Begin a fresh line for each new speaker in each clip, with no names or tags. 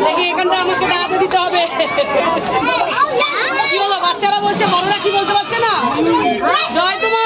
দেখি এখানটা আমাকে দাঁড়াতে দিতে হবে। কি হলো, বাচ্চারা বলছে বড়রা কি বলতে পারছে না? জয় তোমা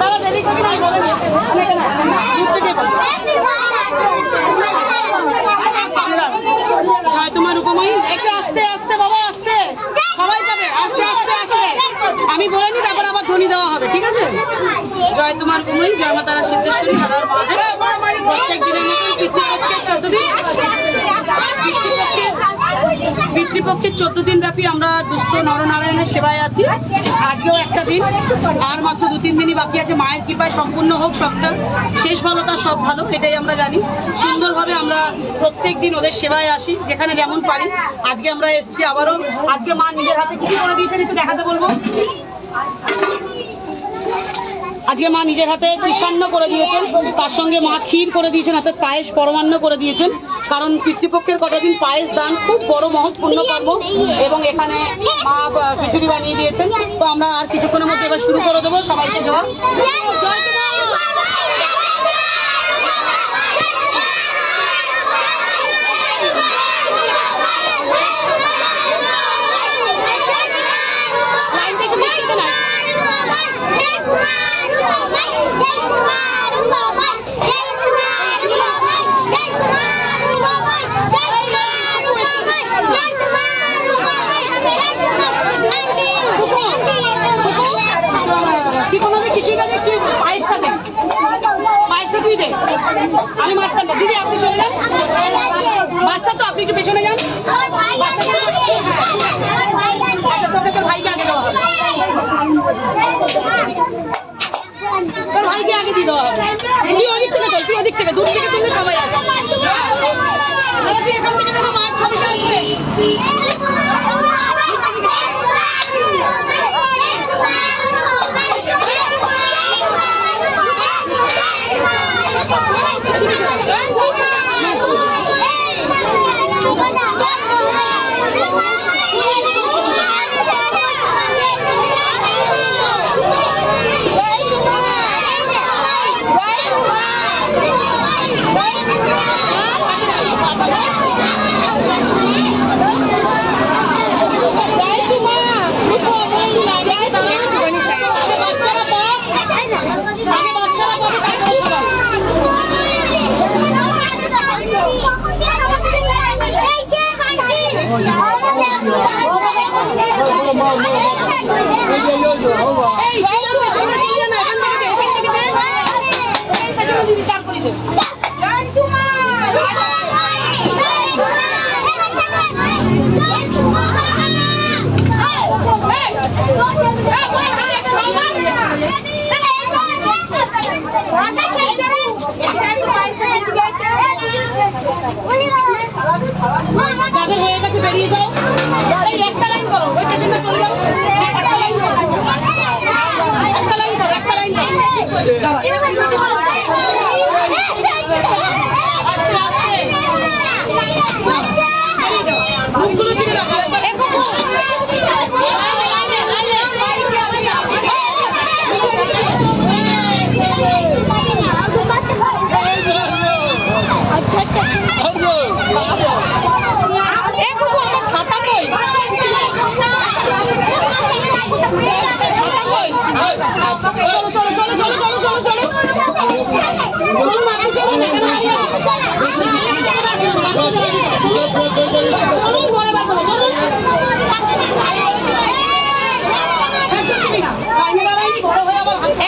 তারা দেরি করবি না বলে নিয়ে দূর থেকে বল। জয় তোমার উপময়ী একটু আস্তে আস্তে বাবা আস্তে সবাই যাবে আস্তে আস্তে আস্তে আমি বলে নি তারপর আবার ধ্বনি দেওয়া হবে, ঠিক আছে? জয় তোমার কুমুই, জয় মাতারা সিদ্ধেশ্বরী প্রত্যেক দিনের মতন পিতৃপক্ষের চোদ্দ দিন ব্যাপী আমরা দুস্থ নরনারায়ণের সেবায় আছি। আজকেও একটা দিন। আর মাত্র দু, তিন দিনই বাকি আছে। মায়ের কৃপায় সম্পূর্ণ হোক সবটা। শেষ ভালো, তার সব ভালো, এটাই আমরা জানি। সুন্দরভাবে আমরা প্রত্যেক দিন ওদের সেবায় আসি, যেখানে যেমন পারি। আজকে আমরা এসেছি আবারও। আজকে মা নিজের হাতে কিছু করে দিয়েছেন, একটু দেখাতে বলব? আজকে মা নিজের হাতে কৃষান্ন করে দিয়েছেন। তার সঙ্গে মা ক্ষীর করে দিয়েছেন অর্থাৎ পায়েস পরমান্ন করে দিয়েছেন। কারণ পিতৃপক্ষের কটা দিন পায়েস দান? খুব বড় মহৎ পূর্ণ কর্ম এবং এখানে মা খিচুড়ি বানিয়ে দিয়েছেন। তো আমরা আর কিছুক্ষণের মধ্যে এবার শুরু করে দেবো সবাইকে দেওয়া কি কোনো খিচুড়ি কাজে কি পায়েসটা দেন পায়েসটা তুই দে আমি মাঝখানটা দিদি, আপনি চলে যান। বাচ্চা তো আপনি একটু পেছনে যান। আচ্ছা তোর ভাইকে আগে দেওয়া আগে তুই থেকে চল, তুই ওদিক থেকে, দূর থেকে তুললে সবাই আসবে। এখান থেকে ছবিটা আসবে।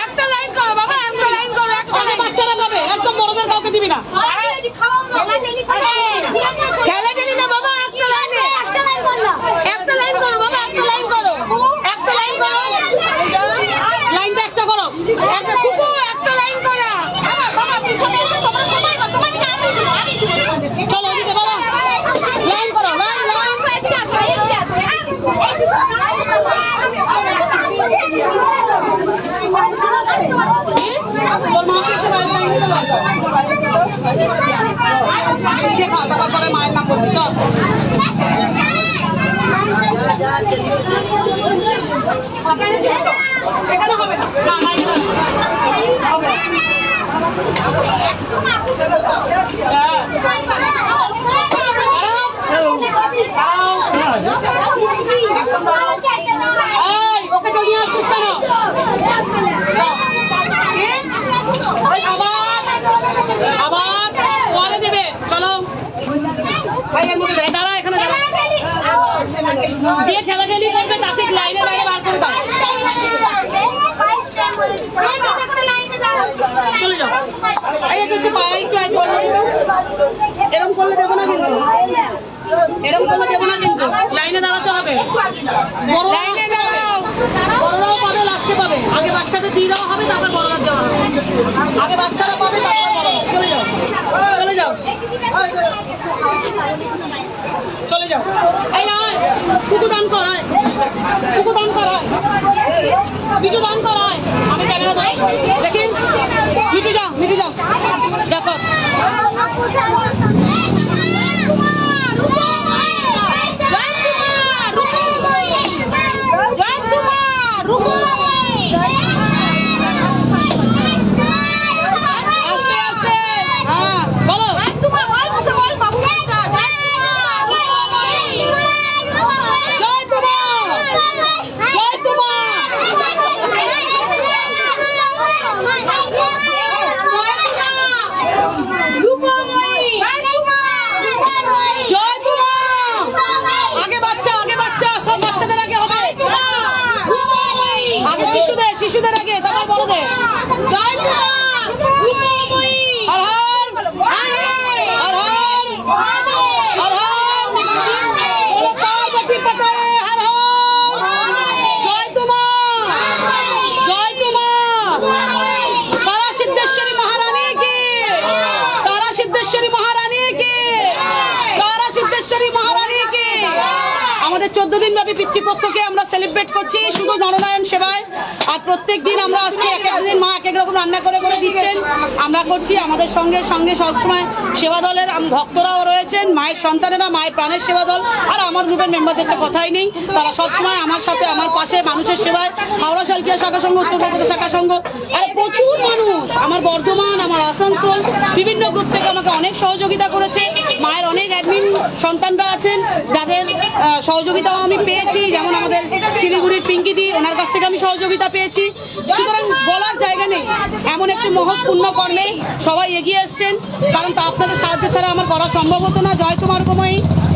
একটা লাইন করো বাবা, একটা লাইন করো, একটা বাচ্চারা পাবে, একদম বড়দের কাউকে দিবি না। এখানে হবে না না না এখানে হবে এই ওকে তো নিয়ে আসছিস কেন এই আবার আবার পরে দেবে চলো ভাই এর মধ্যে দাঁড়া, দাঁড়া এখানে দাঁড়া যে ঠেলাঠেলি করবে তাকে লাইনে লাইনে বার করে দাও চলে যাও এই একটু একটু পায়ে একটু একটু অন্য দিকে। এরম করলে দেবো না কিন্তু এরম করলে দেবো না কিন্তু লাইনে দাঁড়াতে হবে বড় লাইনে দাঁড়াও বড়রাও পাবে লাস্টে পাবে। আগে বাচ্চাদের দিয়ে দেওয়া হবে তারপর বড়রা দেওয়া হবে। আগে বাচ্চারা পাবে তারপর চলে যাও। চলে যাও। চলে যাও। এই আয়। কুকু দান করায় কুকু দান কর আয়। বিজু দান কর আমি ক্যামেরা ধরি দেখি মিটু যাও মিটু যাও দেখো আস্তে আস্তে হ্যাঁ বলো জয় তোমার জয় তোমার জয় তোমার আগে বাচ্চা আগে বাচ্চা সব বাচ্চাদের আগে হবে আগে শিশুদের শিশুদের আগে তারপর বড়দের জয় হর হর হর হর হর হর বলো পার্বতী পতায়ে হর হর জয় তোমার জয় তোমার তারা সিদ্ধেশ্বরী মহারানী কি তারা সিদ্ধেশ্বরী মহারানী কি তারা সিদ্ধেশ্বরী মহারানী কি আমাদের চোদ্দ দিন ব্যাপী পিতৃপক্ষকে আমরা সেলিব্রেট করছি। শুধু নরনারায়ণ সেবায়। আর প্রত্যেক দিন আমরা আসছি, এক এক দিন মা এক এক রকম রান্না করে করে দিচ্ছেন। আমরা করছি আমাদের সঙ্গে সঙ্গে সবসময় সেবা দলের ভক্তরাও রয়েছেন, মায়ের সন্তানেরা, মায়ের প্রাণের সেবা দল। আর আমার গ্রুপের মেম্বারদের তো কথাই নেই। তারা সবসময় আমার সাথে, আমার পাশে মানুষের সেবায়। হাওড়া শালকিয়া শাখা সংঘ, উত্তর শাখা সংঘ। আর প্রচুর মানুষ। আমার বর্ধমান, আমার আসানসোল, বিভিন্ন গ্রুপ থেকে আমাকে অনেক সহযোগিতা করেছে। মায়ের অনেক অ্যাডমিন সন্তানরা আছেন। যাদের সহযোগিতাও আমি পেয়েছি। যেমন আমাদের শিলিগুড়ির পিঙ্কি দি, ওনার কাছ থেকে আমি সহযোগিতা পেয়েছি। সুতরাং বলার জায়গা নেই। এমন একটি মহৎ পূর্ণ কর্মে সবাই এগিয়ে এসছেন। কারণ তা আপনাদের সাহায্য ছাড়া আমার করা সম্ভব হতো না। জয় তোমার কুমাই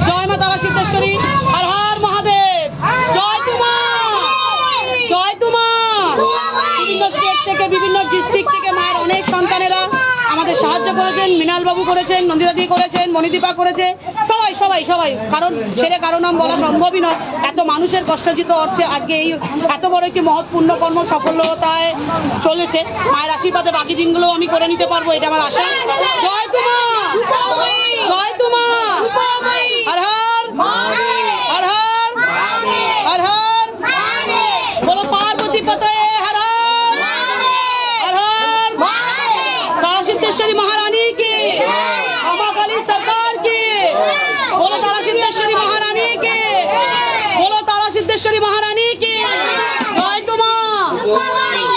জয় মা তারা সিদ্ধেশ্বরী আর হর মহাদেব জয় তোমার জয় তোমার বিভিন্ন স্টেট থেকে বিভিন্ন ডিস্ট্রিক্ট থেকে মায়ের অনেক সন্তানেরা আমাদের সাহায্য করেছেন মৃণাল বাবু করেছেন নন্দিতাদি করেছেন মণিদীপা করেছে। সবাই সবাই সবাই। কারণ ছেড়ে কারও নাম বলা সম্ভবই নয়। এত মানুষের কষ্টার্জিত অর্থে আজকে এই এত বড় একটি মহৎ পুণ্যকর্ম সফলতায় চলেছে। মায়ের আশীর্বাদে বাকি দিনগুলো আমি করে নিতে পারব এটা আমার আশা। জয় তোমার জয় হর! হর হর হর বলো পার্বতী পতায়ে হর হর হর হর তারা সিদ্ধেশ্বরী মহারানী কি আমাকালী সরকার কি বলো তারা সিদ্ধেশ্বরী মহারানী কি বলো তারা সিদ্ধেশ্বরী মহারানী কি জয় তোমা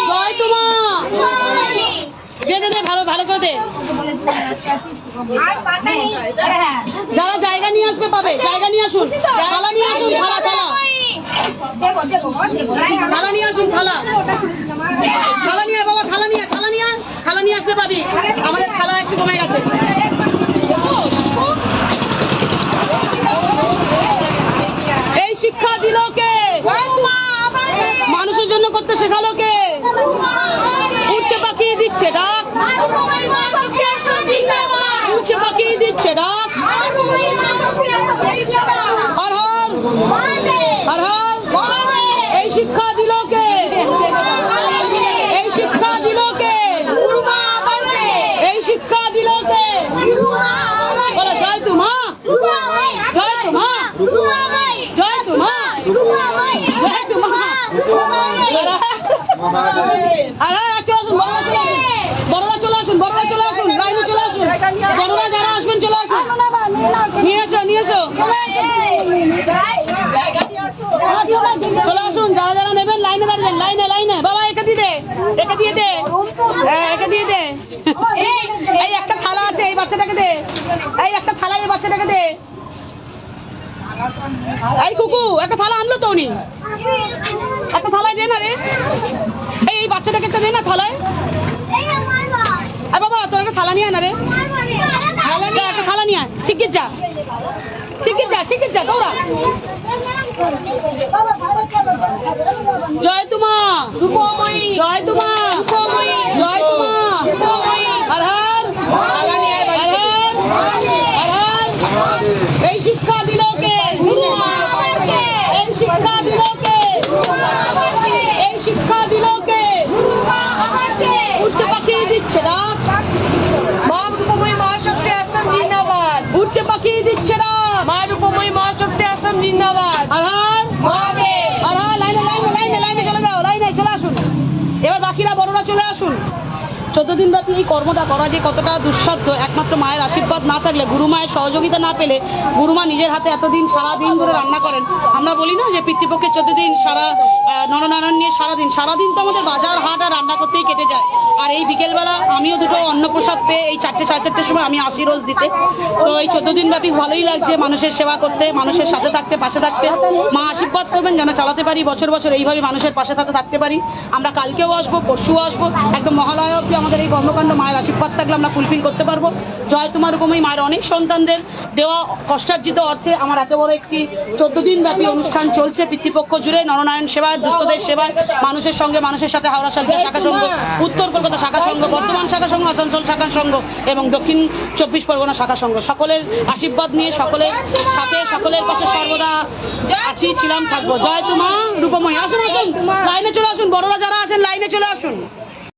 জয় তোমা দে দে দে ভালো করে দে। যারা জায়গা নিয়ে আসবে পাবে। জায়গা নিয়ে আসুন। থালা নিয়ে আসুন থালা থালা। থালা নিয়ে আসুন থালা। থালা নিয়ে বাবা থালা নিয়ে থালা নিয়ে। থালা নিয়ে আসলে পাবি। শিক্ষা দিল কে? এই শিক্ষা দিল কে? এই শিক্ষা দিল কে? বলো, জয় তোমা জয় তোমা জয় তোমা জয় তোমা আরে চলে আসুন। বড়রা চলে আসুন, বড়রা চলে আসুন, লাইনে চলে আসুন। বড়রা যারা আসবেন, চলে আসুন। নিয়ে এসো নিয়ে এসো। উনি। একটা থালায় দে না রে এই এই বাচ্চাটাকে একটা দে না থালায়। আর বাবা, তোর একটা থালা নিয়ে আয় না রে। একটা থালা নিয়ে আয়। শিখির যা। শিখির যা শিখির যা, দৌড়া। জয় তোমা। জয় তোমা। জয় তোমা। হর এই শিক্ষা দিল শিক্ষা দিল এই শিক্ষা দিল কে উচ্চ পাখি দিচ্ছে রাত
মা মহাশক্তি আসাম জিন্দাবাদ
উচ্চ পাখি দিচ্ছে রাত
মা রূপময়ী মহাশক্তি আসাম জিন্দাবাদ
হর হর
মহাদেব
আর হ্যাঁ, লাইনে লাইনে লাইনে লাইনে চলে যাও লাইনে চলে আসুন এবার বাকিরা বড়রা চলে আসুন চোদ্দ দিন ব্যাপী এই কর্মটা করা, যে কতটা দুঃসাধ্য, একমাত্র মায়ের আশীর্বাদ না থাকলে, গুরু মায়ের সহযোগিতা না পেলে গুরুমা নিজের হাতে এতদিন সারা দিন ধরে রান্না করেন। আমরা বলি না যে পিতৃপক্ষের চোদ্দ দিন সারা নরনারায়ণ নিয়ে সারাদিন। সারাদিন তো আমাদের বাজার, হাট আর রান্না করতেই কেটে যায়। আর এই বিকেলবেলা আমিও দুটো অন্নপ্রসাদ পেয়ে এই চারটে, সাড়ে চারটের সময় আমি আসি রোজ দিতে। তো এই চোদ্দ দিন ব্যাপী ভালোই লাগছে মানুষের সেবা করতে, মানুষের সাথে থাকতে, পাশে থাকতে। মা আশীর্বাদ করবেন যেন চালাতে পারি, বছর বছর এইভাবে মানুষের পাশে সাথে থাকতে পারি। আমরা কালকেও আসব, পরশুও আসব। একদম মহালয়া অব্দি আমাদের এই কর্মকাণ্ড মায়ের আশীর্বাদ থাকলে আমরা ফুলফিল করতে পারব। জয় তোমার রকমই মায়ের অনেক সন্তানদের দেওয়া কষ্টার্জিত অর্থে আমার এত বড় একটি চোদ্দ দিন ব্যাপী অনুষ্ঠান চলছে। পিতৃপক্ষ জুড়ে নরনারায়ণ সেবায় দুস্থদের সেবায় মানুষের সঙ্গে মানুষের সাথে হাওড়া সালকিয়া শাখা সংঘ উত্তর কলকাতা শাখা সংঘ বর্ধমান শাখা সংঘ আসানসোল শাখা সংঘ এবং দক্ষিণ চব্বিশ পরগনা শাখা সংঘ। সকলের আশীর্বাদ নিয়ে সকলের সাথে সকলের পাশে সর্বদা আছি ছিলাম থাকব। জয় তোমা রূপময় আসুন আসুন লাইনে চলে আসুন। বড়রা যারা আছেন লাইনে চলে আসুন।